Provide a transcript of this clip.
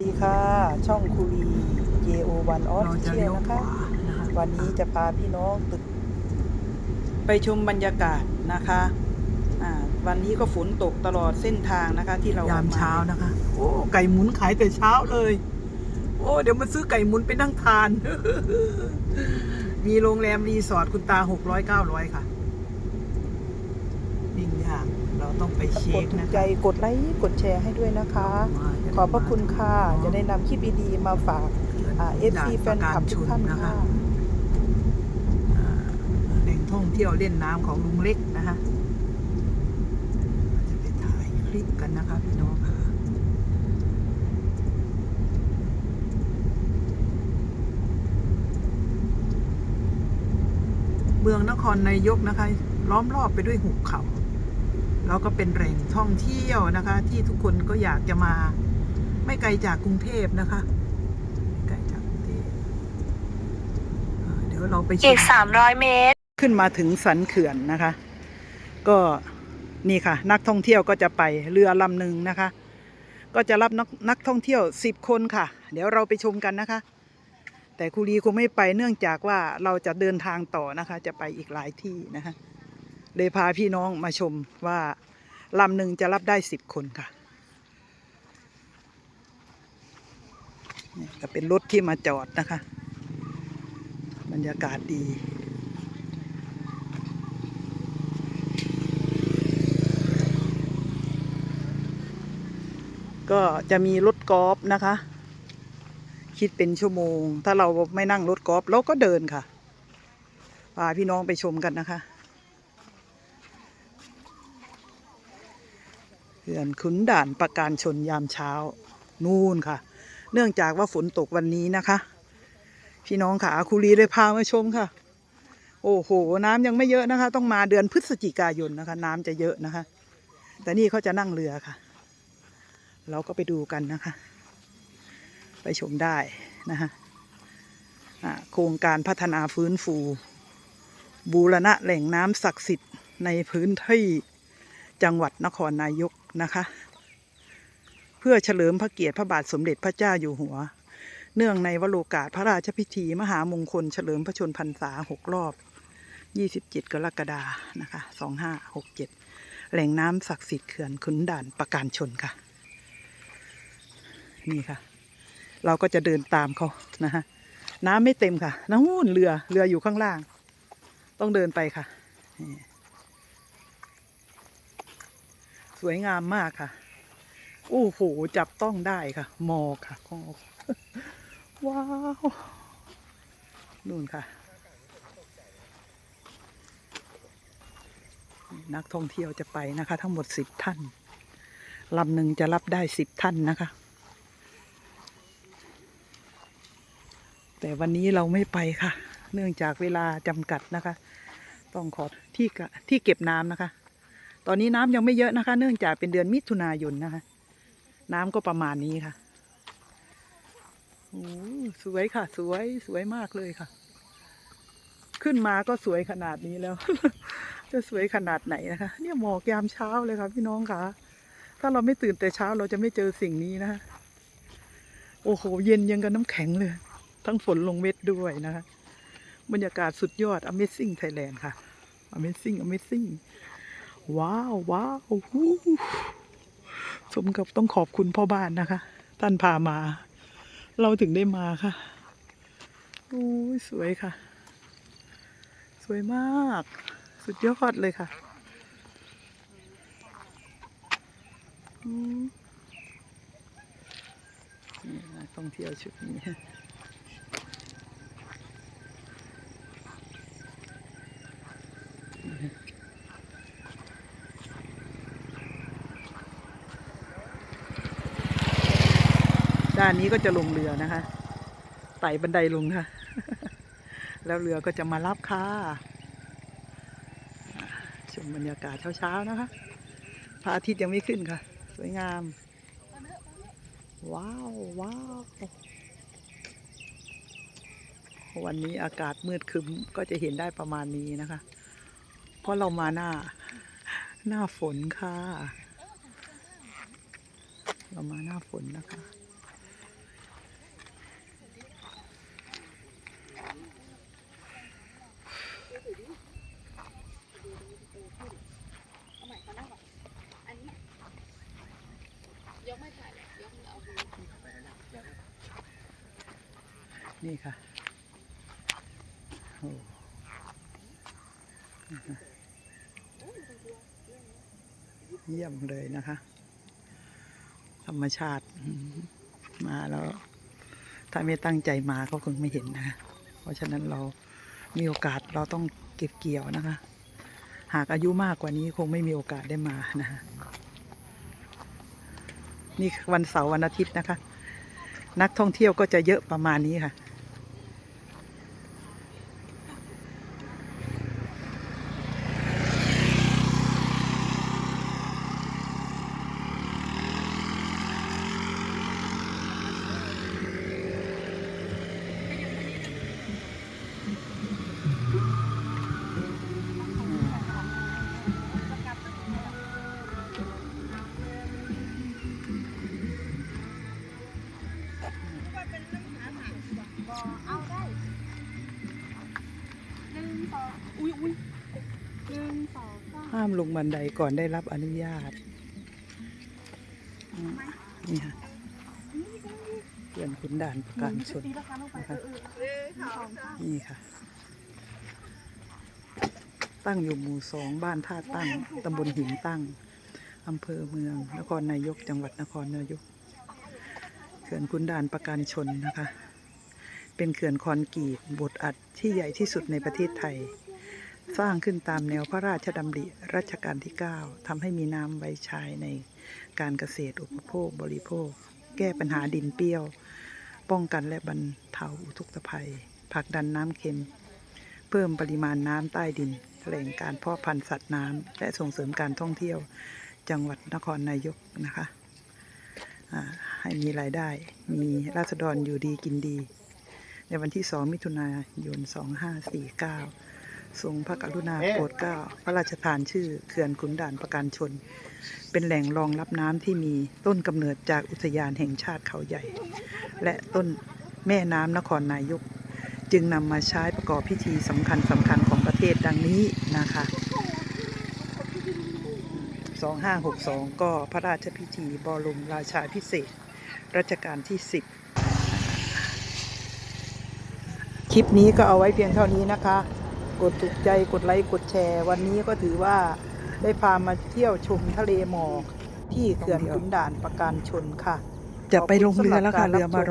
สวัสดีค่ะ ช่องคุรี JO1 เราจะ Official เลี้ยวนะขคะวานะคะ วันนี้จะพาพี่น้องตึก ไปชมบรรยากาศนะคะอ่าวันนี้ก็ฝนตกตลอดเส้นทางนะคะ ที่เรายามออกเช้านะคะ โอ้ไก่หมุนขายแต่เช้าเลย โอ้เดี๋ยวมาซื้อไก่หมุนไปนั่งทาน มีโรงแรมรีสอร์ทคุณตาหกร้อยเก้าร้อยค่ะนิ่งยาก เราต้องไปกเช็ดคถูกนะใจคะกดไลค์กดแชร์ให้ด้วยนะคะมาจขอบพระคุณค่ะอ๋อจะได้นำคลิปดีๆมาฝากอ่า FC แฟนคลับทุกท่านค่ะอ่าแหล่งท่องเที่ยวเล่นน้ำของลุงเล็กนะคะจะไปถ่ายคลิปกันนะคะพี่น้องค่ะเมืองนครนายกนะคะ ล้อมรอบไปด้วยหุบเขา แล้วก็เป็นแหล่งท่องเที่ยวนะคะ ที่ทุกคนก็อยากจะมา ไม่ไกลจากกรุงเทพนะคะไม่ไกลจากกรุงเทพอ่าเดี๋ยวเราไปชอีกม300เมตร ขึ้นมาถึงสันเขื่อนนะคะ ก็นี่ค่ะ นักท่องเที่ยวก็จะไปเรือลำหนึ่งนะคะ ก็จะรับนักนักท่องเที่ยวสิบคนค่ะ เดี๋ยวเราไปชมกันนะคะ แต่ครูรีคงไม่ไปเนื่องจากว่าเราจะเดินทางต่อนะคะ จะไปอีกหลายที่นะคะ เลยพาพี่น้องมาชมว่าลำหนึ่งจะรับได้สิบคนค่ะนี่ก็เป็นรถที่มาจอดนะคะ บรรยากาศดีก็จะมีรถกอล์ฟนะคะ คิดเป็นชั่วโมง ถ้าเราไม่นั่งรถกอล์ฟเราก็เดินค่ะพาพี่น้องไปชมกันนะคะ ขื่อนขุนด่านประการชนยามเช้านู่นค่ะ เนื่องจากว่าฝนตกวันนี้นะคะ พี่น้องค่ะครูรีเลยพามาชมค่ะ โอ้โห น้ำยังไม่เยอะนะคะ ต้องมาเดือนพฤศจิกายนนะคะ น้ำจะเยอะนะคะ แต่นี่เขาจะนั่งเรือค่ะ เราก็ไปดูกันนะคะ ไปชมได้นะคะโครงการพัฒนาฟื้นฟู บูรณะแหล่งน้ำศักดิ์สิทธิ์ในพื้นที่จังหวัดนครนายก นะคะ เพื่อเฉลิมพระเกียรติพระบาทสมเด็จพระเจ้าอยู่หัว เนื่องในวโรกาสพระราชพิธี มหามงคลเฉลิมพระชนพรรษาหกรอบ 27 กรกฎานะคะ2567 แหล่งน้ำศักดิ์สิทธิ์เขื่อนขุนด่านประการชนค่ะ นี่ค่ะ เราก็จะเดินตามเขานะฮะน้ำไม่เต็มค่ะนู่นเรือเรืออยู่ข้างล่าง ต้องเดินไปค่ะนี่ สวยงามมากค่ะโอ้โหจับต้องได้ค่ะ มอค่ะหมอกว้าวนู่นค่ะ นักท่องเที่ยวจะไปนะคะ ทั้งหมดสิบท่านลำหนึ่งจะรับได้สิบท่านนะคะ แต่วันนี้เราไม่ไปค่ะ เนื่องจากเวลาจำกัดนะคะ ต้องขอที่ที่เก็บน้ำนะคะ ตอนนี้น้ำยังไม่เยอะนะคะ เนื่องจากเป็นเดือนมิถุนายนนะคะ น้ำก็ประมาณนี้ค่ะโอ้สวยค่ะ สวยสวยมากเลยค่ะ ขึ้นมาก็สวยขนาดนี้แล้ว จะสวยขนาดไหนนะคะ เนี่ยหมอกยามเช้าเลยค่ะพี่น้องค่ะ ถ้าเราไม่ตื่นแต่เช้าเราจะไม่เจอสิ่งนี้นะคะโอ้โห เย็นยังกับน้ำแข็งเลย ทั้งฝนลงเม็ดด้วยนะคะ บรรยากาศสุดยอด Amazing Thailand ค่ะ Amazing Amazing ว้าวว้าวสมกับต้องขอบคุณพ่อบ้านนะคะท่านพามา เราถึงได้มาค่ะโอ้ยสวยค่ะ สวยมาก สุดยอดเลยค่ะนี่นักท่องเที่ยวชุดนี้านนี้ก็จะลงเรือนะคะไต่บันไดลงค่ะ แล้วเรือก็จะมารับค่ะอ่าชมบรรยากาศเช้าๆนะคะพระอาทิตย์ยังไม่ขึ้นค่ะ สวยงาม ว้าวว้าววันนี้อากาศมืดคึ้มก็จะเห็นได้ประมาณนี้นะคะ เพราะเรามาหน้า หน้าฝนค่ะ เรามาหน้าฝนนะคะ นี่ค่ะโอ้เยี่ยมเลยนะคะ ธรรมชาติมมาแล้ว ถ้าไม่ตั้งใจมาก็คงไม่เห็นนะคะเพราะฉะนั้นเรามีโอกาสเราต้องเก็บเกี่ยวนะคะ หากอายุมากกว่านี้คงไม่มีโอกาสได้มานะคะนี่วันเสาร์วันอาทิตย์นะคะ นักท่องเที่ยวก็จะเยอะประมาณนี้ค่ะ หนึ่งสองห้ามห้ามลงบันไดก่อนได้รับอนุญาต นี่ค่ะเพื่อนขุนด่านประการชนตีราคาลงไปเออเออหนึ่งสองสามนี่ค่ะ ตั้งอยู่หมู่สองบ้านท่าตั้งตำบลหินตั้งอำเภอเมือง นครนายกจังหวัดนครนายก ขื่อนขุนด่านประการชนนะคะ เป็นเขื่อนคอนกรีตบทอัดที่ใหญ่ที่สุดในประเทศไทย สร้างขึ้นตามแนวพระราชดำริรัชกาลที่ 9ทำให้มีน้ำไว้ใช้ในการเกษตรอุปโภคบริโภค แก้ปัญหาดินเปรี้ยว ป้องกันและบรรเทาอุทกภัยผลักดันน้ำเค็ม เพิ่มปริมาณน้ำใต้ดินแถลงการเพาะพันธุ์สัตว์น้ำและส่งเสริมการท่องเที่ยวจังหวัดนครนายกนะคะอ่า ให้มีรายได้ มีราษฎรอยู่ดีกินดี ในวันที่2มิถุนายน 2549 ทรงพระกรุณาโปรดเกล้าพระราชทานชื่อเขื่อนขุนด่านประการชน เป็นแหล่งรองรับน้ำที่มีต้นกำเนิดจากอุทยานแห่งชาติเขาใหญ่ และต้นแม่น้ำนครนายก จึงนำมาใช้ประกอบพิธีสำคัญสำคัญของประเทศดังนี้นะคะ2562 ก็พระราชพิธีบรมราชาพิเศษ รัชกาลที่ 10 คลิปนี้ก็เอาไว้เพียงเท่านี้นะคะ กดถูกใจกดไลค์กดแชร์ วันนี้ก็ถือว่าได้พามาเที่ยวชมทะเลหมอกที่เขื่อนขุนด่านประการชนค่ะ จะไปลงเรือแล้วค่ะเรือมารอ